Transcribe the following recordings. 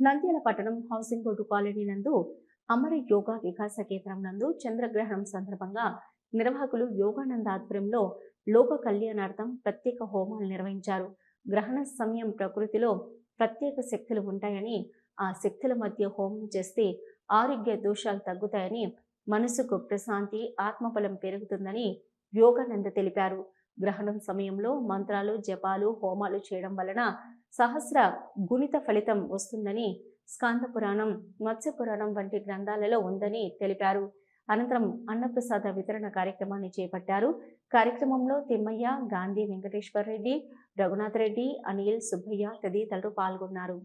నంద్యాల పట్టణం housing board colony నందు అమర యోగా వికాస కేంద్రం నందు చంద్రగ్రహణం సందర్భంగా నిర్వాహకులు యోగానంద ఆధ్వర్యంలో లోక కళ్యాణార్థం ప్రత్యేక హోమాలు నిర్వహించారు. గ్రహణ సమయం ప్రకృతిలో ప్రత్యేక శక్తులు ఉంటాయని ఆ శక్తుల మధ్య హోమం చేస్తే ఆరోగ్య దోషాలు తగ్గుతాయని మనసుకు ప్రశాంతి ఆత్మబలం పెరుగుతుందని యోగానంద తెలిపారు. గ్రహణం సమయంలో మంత్రాలు జపాలు హోమాలు చేయడం వలన సహస్ర గుణిత ఫలితం వస్తుందని స్కాంద పురాణం మత్స్య పురాణం వంటి గ్రంథాలలో ఉందని తెలిపారు. అనంతరం అన్నప్రసాద వితరణ కార్యక్రమాన్ని చేపట్టారు. కార్యక్రమంలో తిమ్మయ్య గాంధీ వెంకటేశ్వర్ రెడ్డి రఘునాథ్ రెడ్డి అనిల్ సుబ్బయ్య తదితరులు పాల్గొన్నారు.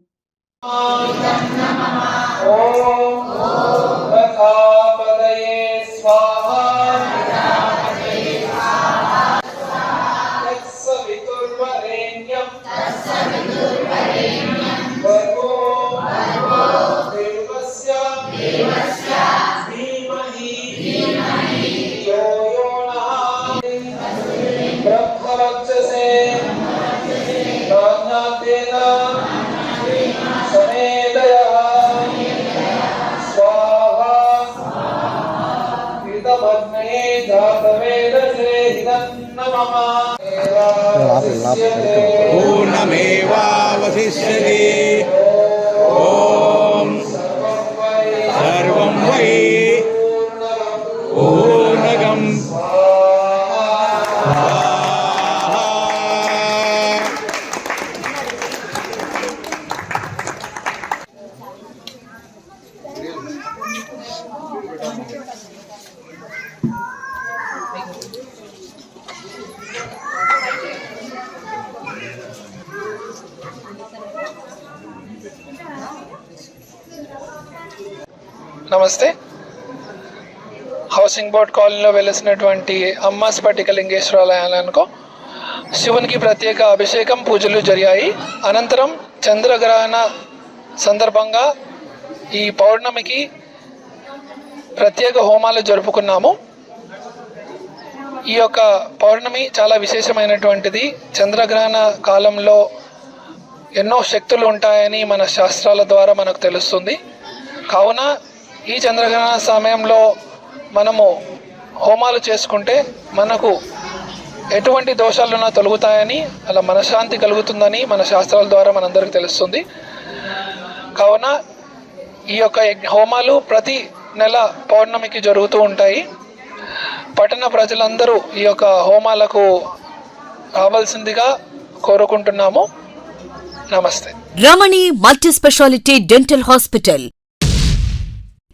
रक्षसे प्राज्ञातेन समेतय स्वाहा कृतमग्ने जातवेदसे हिदन्नमम पूर्णमेवावशिष्यते నమస్తే. హౌసింగ్ బోర్డ్ కాలనీలో వెలిసినటువంటి అమ్మ స్ఫటికలింగేశ్వరాలయాలకు శివునికి ప్రత్యేక అభిషేకం పూజలు జరిగాయి. అనంతరం చంద్రగ్రహణ సందర్భంగా ఈ పౌర్ణమికి ప్రత్యేక హోమాలు జరుపుకున్నాము. ఈ యొక్క పౌర్ణమి చాలా విశేషమైనటువంటిది. చంద్రగ్రహణ కాలంలో ఎన్నో శక్తులు ఉంటాయని మన శాస్త్రాల ద్వారా మనకు తెలుస్తుంది. కావున ఈ చంద్రగ్రహణ సమయంలో మనము హోమాలు చేసుకుంటే మనకు ఎటువంటి దోషాలున్నా తొలగుతాయని అలా మనశ్శాంతి కలుగుతుందని మన శాస్త్రాల ద్వారా మనందరికీ తెలుస్తుంది. కావున ఈ యొక్క హోమాలు ప్రతి నెల పౌర్ణమికి జరుగుతూ ఉంటాయి. పట్టణ ప్రజలందరూ ఈ యొక్క హోమాలకు రావాల్సిందిగా కోరుకుంటున్నాము. నమస్తే. Ramani multi speciality dental hospital.